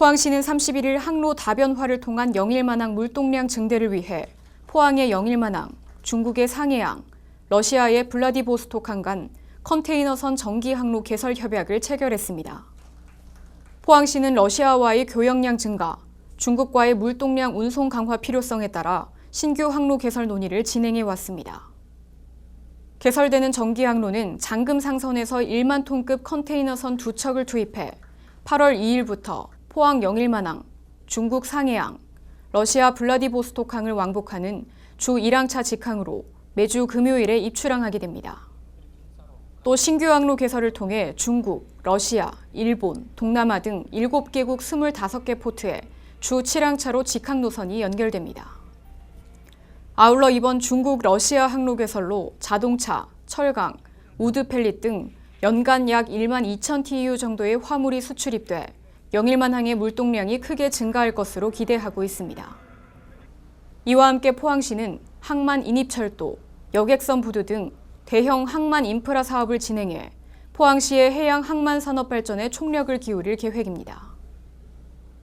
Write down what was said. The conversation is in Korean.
포항시는 31일 항로 다변화를 통한 영일만항 물동량 증대를 위해 포항의 영일만항, 중국의 상해항, 러시아의 블라디보스토크항 간 컨테이너선 정기 항로 개설 협약을 체결했습니다. 포항시는 러시아와의 교역량 증가, 중국과의 물동량 운송 강화 필요성에 따라 신규 항로 개설 논의를 진행해 왔습니다. 개설되는 정기 항로는 장금 상선에서 1만 톤급 컨테이너선 두 척을 투입해 8월 2일부터 포항 영일만항, 중국 상해항, 러시아 블라디보스토크항을 왕복하는 주 1항차 직항으로 매주 금요일에 입출항하게 됩니다. 또 신규 항로 개설을 통해 중국, 러시아, 일본, 동남아 등 7개국 25개 포트에 주 7항차로 직항 노선이 연결됩니다. 아울러 이번 중국 러시아 항로 개설로 자동차, 철강, 우드 펠릿 등 연간 약 1만 2천 TEU 정도의 화물이 수출입돼 영일만 항의 물동량이 크게 증가할 것으로 기대하고 있습니다. 이와 함께 포항시는 항만 인입철도, 여객선 부두 등 대형 항만 인프라 사업을 진행해 포항시의 해양 항만 산업 발전에 총력을 기울일 계획입니다.